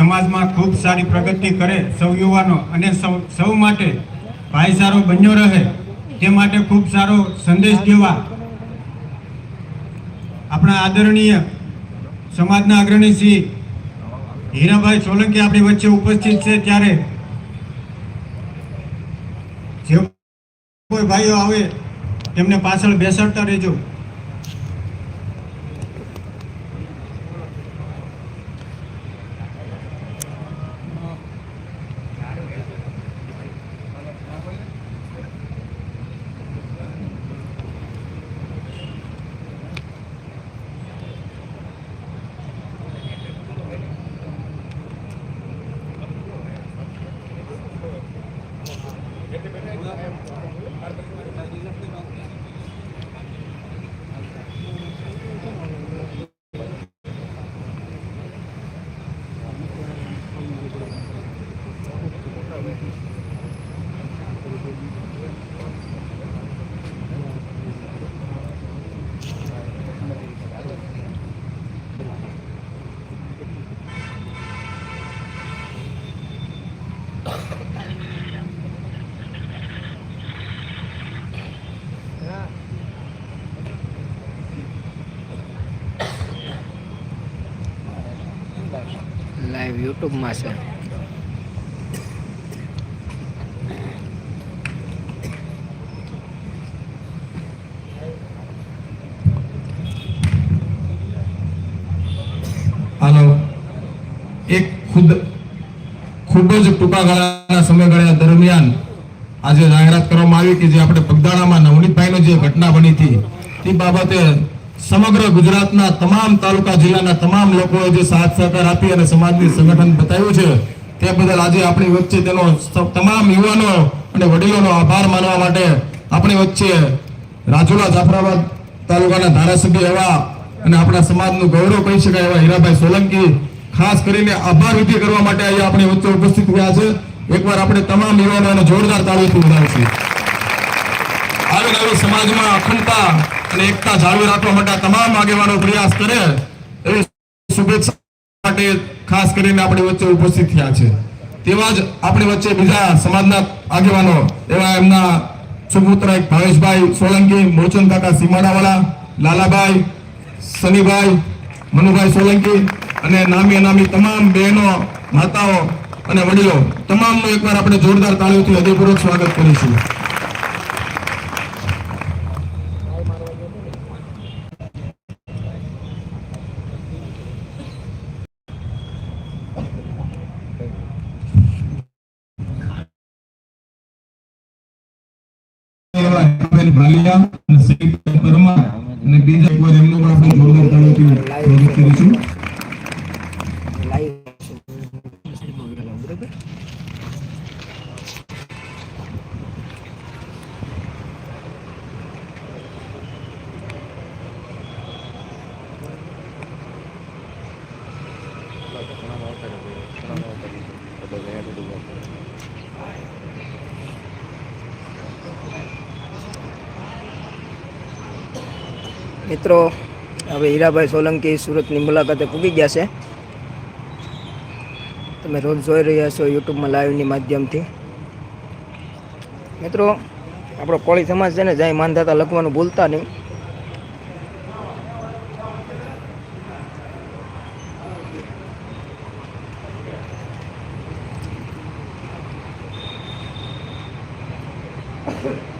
સમાજમાં ખૂબ સારી પ્રગતિ કરે સૌ યુવાનો અને સૌ સૌ માટે ભાઈચારો બન્યો રહે તે માટે ખૂબ સારો સંદેશ દેવા આપણા આદરણીય સમાજના અગ્રણી શ્રી હીરાભાઈ સોલંકી આપણી વચ્ચે ઉપસ્થિત છે ત્યારે જે કોઈ ભાઈઓ આવે તેમને પાછળ બેસાડતા રહેજો. યુટ્યુબમાં છે. આનો એક ખુદ, ખૂબ જ ટૂંકા ગાળાના સમયગાળા દરમિયાન આજે જાહેરાત કરવામાં આવી કે જે આપણે પગદાણામાં નવનીતભાઈનો જે ઘટના બની હતી, તે બાબતે સમગ્ર ગુજરાતના તમામ તાલુકા જિલ્લાના તમામ લોકોએ જે સાથ સહકાર આપી અને સમાજની સંગઠન બતાવ્યું છે, તે બદલ આજે આપણી વચ્ચે તેનો તમામ યુવાનો અને વડીલોનો આભાર માનવા માટે આપણી વચ્ચે રાજુલા જાફરાબાદ તાલુકાના ધારાસભ્ય એવા અને આપણા સમાજનું ગૌરવ કહી શકાય એવા હીરાભાઈ સોલંકી, ખાસ કરીને આભાર વિધિ કરવા માટે અહીંયા આપણી વચ્ચે ઉપસ્થિત થયા છે. એકવાર આપણે તમામ યુવાનોને જોરદાર તાળીથી બનાવીશું આવી સમાજમાં અખંડતા અને એકતા જાળવી રાખવા માટે તમામ આગેવાનો પ્રયાસ કરે, એવી શુભેચ્છા માટે ખાસ કરીને આપણી વચ્ચે ઉપસ્થિત થયા છે. તેવા જ આપણી વચ્ચે બીજા સમાજના આગેવાનો, એવા એમના સુપુત્ર ભાવેશભાઈ સોલંકી મોચન કાકા સીમાડાવાળા લાલાભાઈ, સનીભાઈ, મનુભાઈ સોલંકી અને નામી અનામી તમામ બહેનો, માતાઓ અને વડીલો, તમામનું એકવાર આપણે જોરદાર તાળીઓથી હૃદયપૂર્વક સ્વાગત કરીશું. હેમાબેન ભાલિયા અને સૈયદભાઈ પરમાર અને બીજા એકવાર એમનો પણ આપણે જોરદાર તાળીઓથી સ્વાગત કરીશું મિત્રો, હવે હીરાભાઈ સોલંકી સુરતની મુલાકાતે પૂગી ગયા છે. તમે રોજ જોઈ રહ્યા છો યુટ્યુબમાં લાઈવની માધ્યમથી. મિત્રો, આપણો કોળી સમાજ છે ને જાય માનધાતા લખવાનું ભૂલતા નહીં. Thank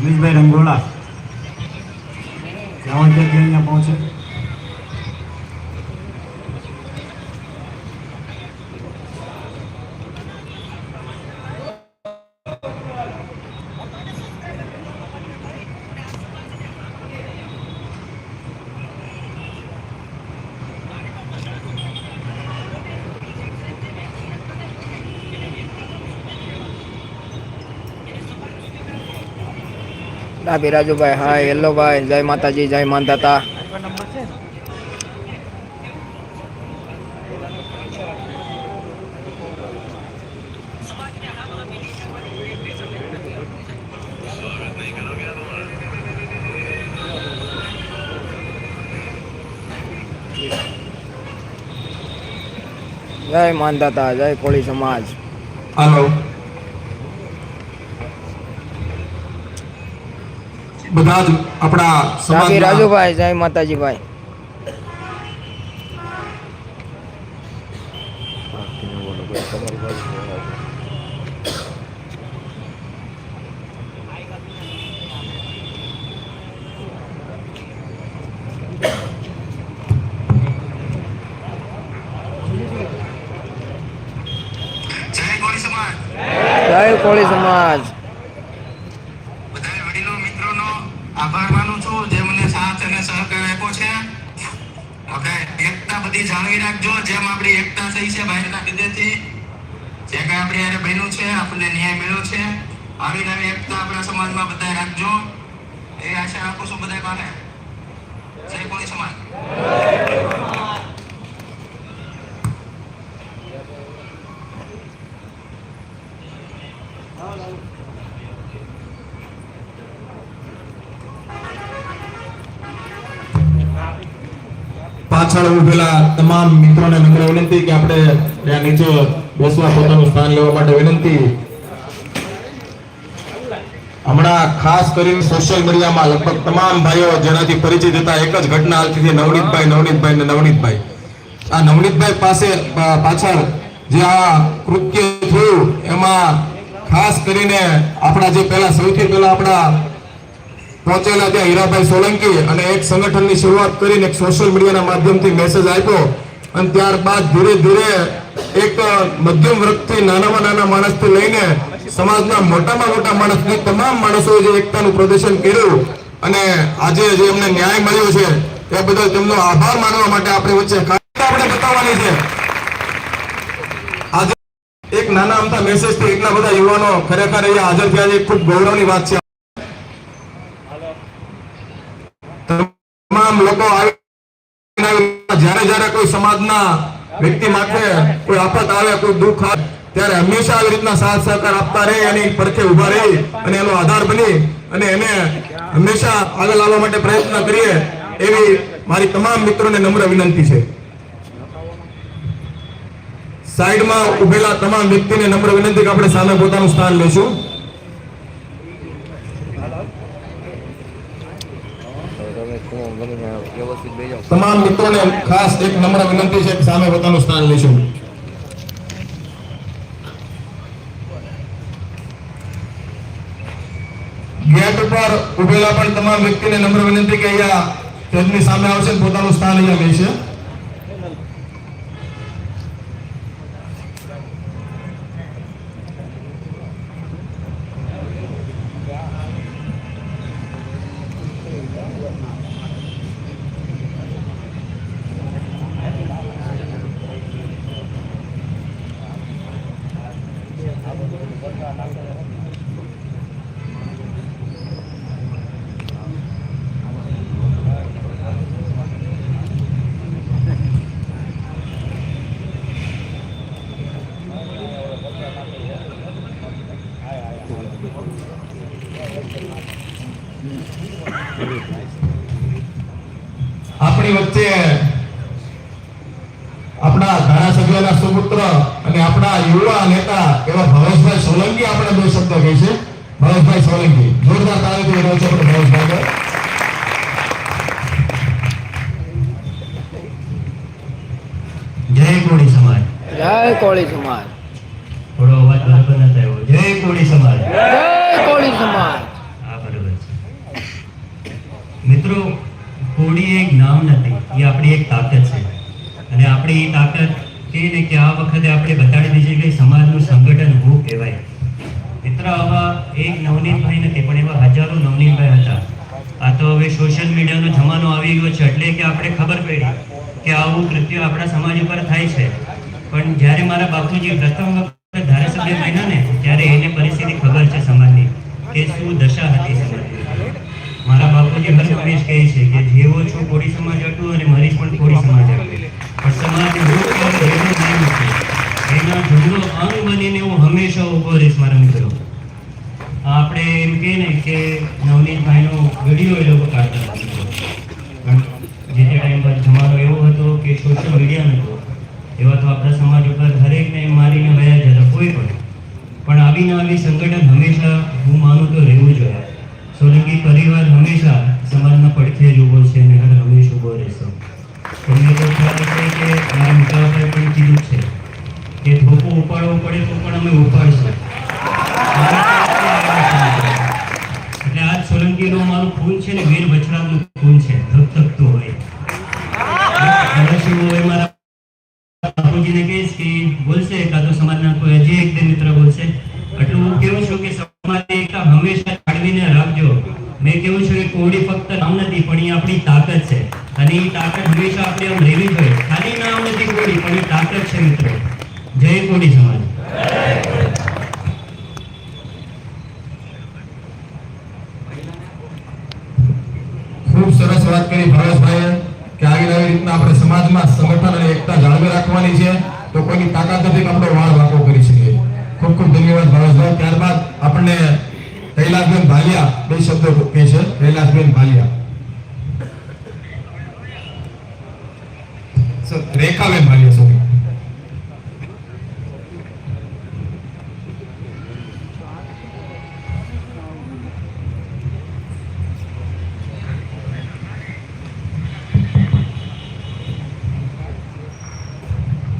રમેશભાઈ રંગોળા. અહીંયા પહોંચે. ડાભી રાજુભાઈ હા હેલો ભાઈ, જય માતાજી, જય માનતાતા જય માનતાતા જય કોળી સમાજ. હાલો બધા આપણા રાજુભાઈ જય માતાજી ભાઈ જય કોળી સમાજ જય કોળી સમાજ બધા વડીલો મિત્રોનો આભાર માનું છું જે મને સાથ અને સહકાર આપ્યો છે ઓકે એકતા બધી જાળવી રાખજો. જેમ આપણી એકતા થઈ છે બહારના વિદ્યાર્થી જે કાંઈ આપણે યારે બન્યું છે, આપણને ન્યાય મળ્યો છે. આવી નવી એકતા આપણા સમાજમાં બધા રાખજો. એ આશા રાખું છું બધા પાસે જય કોળી સમાજ. પાછળ ઉભેલા તમામ મિત્રોને નમ્ર વિનંતી કે આપણે ત્યાં નીચે બેસવા પોતાનું સ્થાન લેવા માટે વિનંતી. હમણાં ખાસ કરીને સોશિયલ મીડિયામાં લગભગ તમામ ભાઈઓ જેનાથી પરિચિત હતા, એક જ ઘટના હાલતી હતી નવનીતભાઈ નવનીતભાઈ ને નવનીતભાઈ. આ નવનીતભાઈ પાસે પાછળ જે આ કૃત્ય થયું, એમાં ખાસ કરીને આપણા જે પહેલા, સૌથી પહેલા આપણા પહોંચેલા ત્યાં હીરાભાઈ સોલંકી અને એક સંગઠનની શરૂઆત કરીને એક સોશિયલ મીડિયાના માધ્યમથી મેસેજ આપ્યો. અને ત્યારબાદ ધીરે ધીરે એક મધ્યમ વર્ગથી નાનામાં નાના માણસથી લઈને સમાજના મોટામાં મોટા માણસની તમામ માણસોએ જે એકતાનું પ્રદર્શન કર્યું અને આજે જે એમને ન્યાય મળ્યો છે તે બદલ તેમનો આભાર માનવા માટે આપણે વચ્ચે આપણે બતાવવાની છે. આજે એક નાના અમથા મેસેજથી એટલા બધા યુવાનો ખરેખર અહીંયા હાજર થયા છે. ખૂબ ગૌરવની વાત છે. તમામ લોકો જ્યારે જ્યારે કોઈ સમાજના વ્યક્તિ માટે કોઈ આફત આવે, કોઈ દુઃખ આવે, ત્યારે હંમેશા આવી રીતના સાથ સહકાર આપતા રહે, એની પડખે ઊભા રહી અને એનો આધાર બની અને એને હંમેશા આગળ લાવવા માટે પ્રયત્ન કરીએ એવી મારી તમામ મિત્રોને નમ્ર વિનંતી છે. સાઈડમાં ઉભેલા તમામ વ્યક્તિને નમ્ર વિનંતી કે આપણે સામે પોતાનું સ્થાન લેશું. તમામ મિત્રોને ખાસ એક નમ્ર વિનંતી છે સામે પોતાનું સ્થાન લેશું ગેટ ઉપર ઉભેલા પણ તમામ વ્યક્તિને નમ્ર વિનંતી કે અહીંયા સામે આવશે પોતાનું સ્થાન અહીંયા લેશે આપણી વચ્ચે આપણા ધારાસભ્યના સુપુત્ર અને આપણા યુવા નેતા એવા ભવેશભાઈ સોલંકી આપણે બે શબ્દો કહે છે ભવેશભાઈ સોલંકી જોરદાર તાળીથી રહ્યો છે ભવેશભાઈ જય કોળી સમાજ. થોડો અવાજ બરાબર ન થયો જય કોળી સમાજ. જય કોળી સમાજ. બરાબર છે. મિત્રો કોળી એક નામ નથી, એ આપણી એક તાકાત છે. અને આપણી એ તાકાત કે કે આ વખતે આપણે બતાડી દીધી કે સમાજનું સંગઠન હું કહેવાય. મિત્ર, આવા એક નવનીતભાઈ નથી, પણ એવા હજારો નવનીતભાઈ હતા. આ તો હવે સોશિયલ મીડિયાનો જમાનો આવી ગયો છે, એટલે કે આપણે ખબર પડી કે આવું કૃત્ય આપણા સમાજ ઉપર થાય છે. પણ જ્યારે મારા બાપુજી પ્રથમ વખત ધારાસભ્ય બન્યા ને, ત્યારે એને પરિસ્થિતિ ખબર છે સમાજની કે શું દશા હતી સમાજની. મારા બાપુજી હંમેશ કહે છે કે જેવો છો કોળી સમાજ હતું અને મરીશ પણ કોળી સમાજ હતો. પણ સમાજ એના ઢગલો અંગ બનીને હું હંમેશા ઊભો રહીશ મારા મિત્રો. આપણે એમ કહે ને કે નવનીતભાઈનો વીડિયો એ લોકો કાઢતા જે તે ટાઈમ પર જમાનો એવો હતો કે સોશિયલ મીડિયા નહોતો. એવા તો આપણા સમાજ ઉપર દરેકને મારીને વયા જતા કોઈ પણ. પણ આવી ને આવી સંગઠન હંમેશા હું માનું તો રહેવું જોઈએ સોલંકી પરિવાર હંમેશા સમાજના પડખે જ ઊભો છે અને હર હંમેશ ઊભો રહેશે. તમને તો ખ્યાલ છે કે મારા મોટા પણ કીધું છે કે ધોકો ઉપાડવો પડે તો પણ અમે ઉપાડશું. હંમેશા આપણે આમ લેવી જોઈએ ખાલી નામ નથી કોડી પણ એ તાકાત છે મિત્રો. જય કોડી સમાજ. ખૂબ સરસ વાત કરી ભાવેશભાઈએ કે આવી આવી રીતના આપણે સમાજમાં સંગઠન અને એકતા જાળવી રાખવાની છે. તો કોઈની તાકાત નથી આપણો વાળ વાંકો કરી શકીએ. ખૂબ ખૂબ ધન્યવાદ ભાવેશભાઈ ત્યારબાદ આપણને કૈલાસબેન ભાલિયા બે શબ્દો કહે છે. કૈલાસબેન ભાલિયા. સર, રેખાબેન ભાલિયા સોરી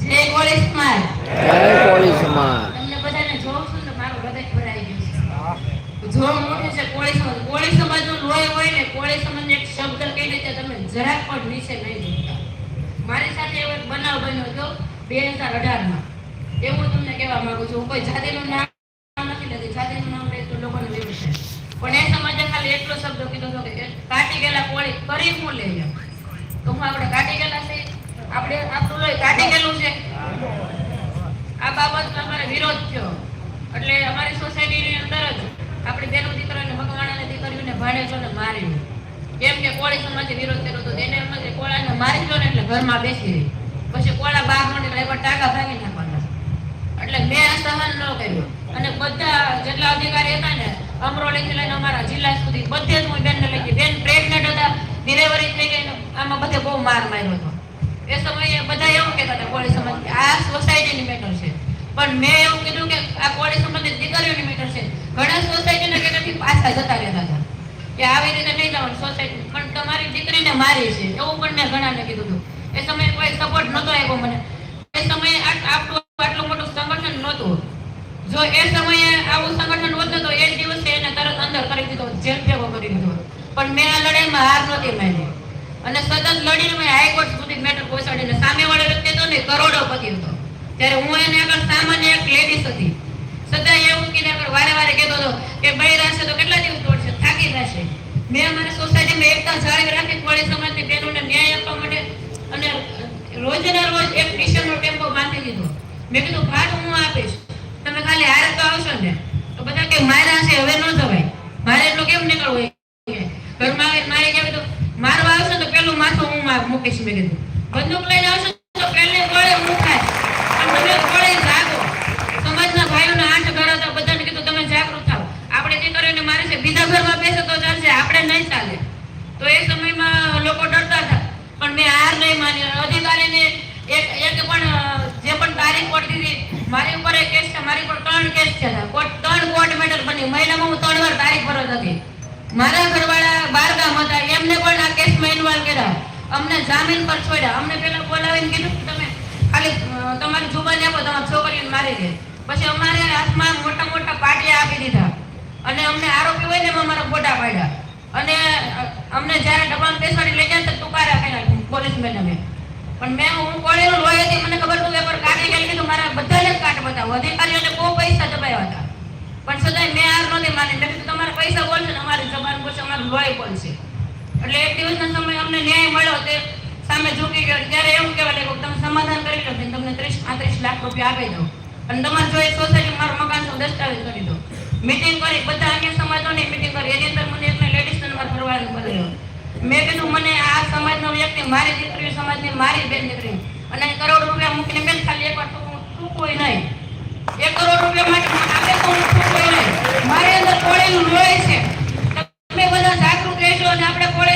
જય કોળી સમાજ જય કોળી સમાજ તમને બધાને જોઉં છું ને મારું હૃદય ભરાઈ ગયું છે જોર મોટું છે કોળી સમાજ કોળી સમાજનું લોહી હોય ને કોળી સમાજને એક શબ્દ કહી રીતે તમે જરાક પણ નીચે નહીં જોતા મારી સાથે એવો એક બનાવ બન્યો હતો બે હજાર અઢારમાં એવું તમને કહેવા માંગુ છું હું કોઈ જાતિનું નામ નથી લેતી જાતિનું નામ લઈ તો લોકોને લેવું છે પણ એ સમાજે ખાલી એટલો શબ્દ કીધો હતો કે કાટી ગયેલા કોળી કરી હું લઈ લે તો હું આપણે કાઢી ગયેલા છે. આપણે આપણું લોહી કાઢી ગયેલું છે. આ બાબતમાં અમારે વિરોધ થયો. એટલે અમારી સોસાયટીની અંદર જ આપણે બેનો દીકરાને મકવાણાની દીકરીઓને ભાડેજોને માર્યું. કેમ કે કોળી સમાજે વિરોધ કર્યો તો એને એમ કોળાને મારી દો ને એટલે ઘરમાં બેસી રહી. પછી કોળા બહાર મળે એટલે ટાંકા ભાગી નાખવાના. એટલે મેં સહન ન કર્યું. અને બધા જેટલા અધિકારી હતા ને, અમરોલીથી લઈને અમારા જિલ્લા સુધી બધે જ હું બેનને લઈ ગઈ બેન પ્રેગ્નેન્ટ હતા ડિલિવરી થઈ ગઈ બધે બહુ માર માર્યો હતો. એ સમયે બધા એવું કહેતા હતા, કોળી સમાજ આ સોસાયટીની મેટર છે. પણ મેં એવું કીધું કે આ કોળી સમાજની દીકરીઓની મેટર છે. ઘણા સોસાયટીના કેટેથી પાછા જતા રહેતા હતા. કે આવી રીતે નહીં જવાનું સોસાયટી પણ તમારી દીકરીને મારી છે. એવું પણ મેં ઘણાને કીધું હતું. એ સમયે કોઈ સપોર્ટ નહોતો આવ્યો મને. એ સમયે આટલું આટલું મોટું સંગઠન નહોતું. જો એ સમયે આવું સંગઠન હોત તો એ દિવસે એને તરત અંદર કરી દીધો જેલ ભેગો કરી દીધો. પણ મેં આ લડાઈમાં હાર નહોતી માની. સતત મેં હાઈકોર્ટ સુધી મેટર પહોંચાડીને સામેવાળો વ્યક્તિ હતો ને કરોડોપતિ હતો. ત્યારે હું એને આગળ સામાન્ય એક લેડીઝ હતી. સદાય એવું કીધા આગળ વારે વારે કહેતો હતો કે ભાઈ રહેશે તો કેટલા દિવસ દોડશે થાકી જશે. મેં અમારા સોસાયટીમાં એકતા જાળવી રાખી કોળી સમાજની બહેનોને ન્યાય આપવા માટે અને રોજના રોજ એક ટીશરનો ટેમ્પો બાંધી દીધો. મેં કીધું ભાડું હું આપીશ? તમે ખાલી હારે તો આવશો ને. તો બધા કે, મારા છે, હવે ન જવાય. મારે એટલું કેમ નીકળવું? એ? ઘરમાં આવીને મારે કેમ કીધું મારવા આવશે તો પેલું માથું હું મા- મુકેશ મેં કીધું. બંદૂક લઈને આવશે તો પહેલે ગોળે હું ખાય પણ તમે ગોળે જાગો સમાજના ભાઈઓને આઠ ઘર હતા બધાને કીધું તમે જાગૃત થાઓ આપણે દીકરીઓને મારે છે બીજા ઘરમાં બેસે તો ચાલશે આપણે નહીં ચાલે તો એ સમયમાં લોકો ડરતા હતા પણ મેં હાર નહીં માની અધિકારીને એક એક પણ અ, જે પણ તારીખ પડતી હતી મારી ઉપર એક કેસ છે મારી પર ત્રણ કેસ છે કોર્ટ ત્રણ કોર્ટ મેટર બની મહિનામાં હું ત્રણ વાર તારીખ ભરત હતી મારા ઘરવાળા બાર ગામ હતા એમને પણ આ કેસમાં ઇન્વોલ્વ કર્યા અમને જામીન પર છોડ્યા અમને પેલા બોલાવીને કીધું કે તમે ખાલી અ, તમારી જુબાની આપો આવી ગઈ પછી અમારે હાથમાં મોટા મોટા પાટિયા આપી દીધા. અને અમને આરોપી હોય ને એમાં અમારા ફોટા પાડ્યા. અને અમને જ્યારે ડબ્બામાં બેસાડી લઈ જાય તો તુકારા કર્યા પોલીસ મેડમે પણ મેં, હું કોળેલું લોહી હતી મને ખબર હતું કે પર કાઢી ગયેલી તો મારા બધાને કાટ બતાવો. અધિકારીઓને બહુ પૈસા દબાવ્યા હતા. પણ સદાય મેં હાર નહોતી માની. કીધું, તમારા પૈસા બોલશે ને અમારી જબાન બોલશે, અમારું લોહી બોલશે. એટલે એક દિવસના સમય અમને ન્યાય મળ્યો તે સામે ઝૂકી ગયો. ત્યારે એવું કહેવા કે તમે સમાધાન કરી લો તમને ત્રીસ, પાંત્રીસ લાખ રૂપિયા આપી દઉં. અને તમારે જો એ સોસાયટી મારું મકાન છે દસ્તાવેજ કરી દો. મીટિંગ કરી, બધા અન્ય સમાજોની મીટિંગ કરી. એની અંદર મને એકને લેડીઝ નંબર ફરવાનું બોલ્યો મેં કીધું, મને આ સમાજનો વ્યક્તિ, મારી દીકરી સમાજની મારી બેન દીકરી. અને કરોડ રૂપિયા મૂકીને બેન ખાલી એકવાર તું કોઈ નહીં. એક કરોડ રૂપિયા માટે આપે તો હું ટૂંકું નહીં. મારી અંદર કોળેલું લોહી છે. તમે બધા જાગૃત રહેશો અને આપણે કોળે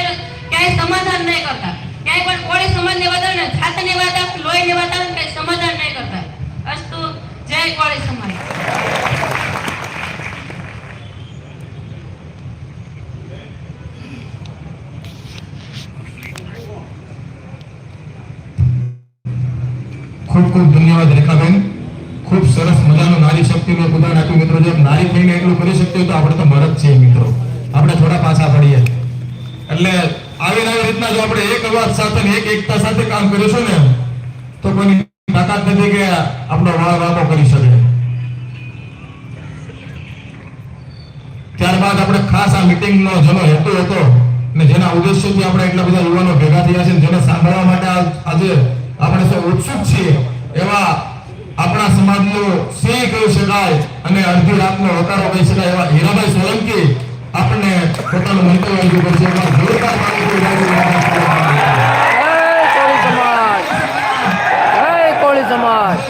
ક્યાંય સમાધાન નહીં કરતા. ક્યાંય પણ કોળી સમાજની વાત આવે ને જાતની વાત આવે લોહીની વાત આવે ને સમાધાન નહીં કરતા. જય સમાજ ખૂબ ખૂબ ધન્યવાદ રેખાબેન. ખૂબ સરસ મજાનું નારી શક્તિનું ઉદાહરણ આપ્યું. મિત્રો, જો નારી થઈને એટલું કરી શકતી તો આપણે તો મરદ છીએ, મિત્રો. આપણે થોડા પાછા પડીએ. એટલે આવી આવી રીતના જો આપણે એક અવાજ સાથે એક એકતા સાથે કામ કરીશું ને, તો કોઈની તાકાત નથી કે આપણો વાળ વાપો કરી શકે. ત્યારબાદ આપણે ખાસ આ મીટિંગનો જેનો હેતુ હતો ને જેના ઉદ્દેશ્યથી આપણે એટલા બધા યુવાનો ભેગા થયા છે જેને સાંભળવા માટે આજે આપણે સૌ ઉત્સુક છીએ એવા આપણા સમાજનો સિંહ કહી શકાય અને અડધી રાતનો વકારો કહી શકાય એવા હીરાભાઈ સોલંકી આપણને પોતાનું મંતવ્ય રજૂ કરશે. એમાં જોરદાર জয়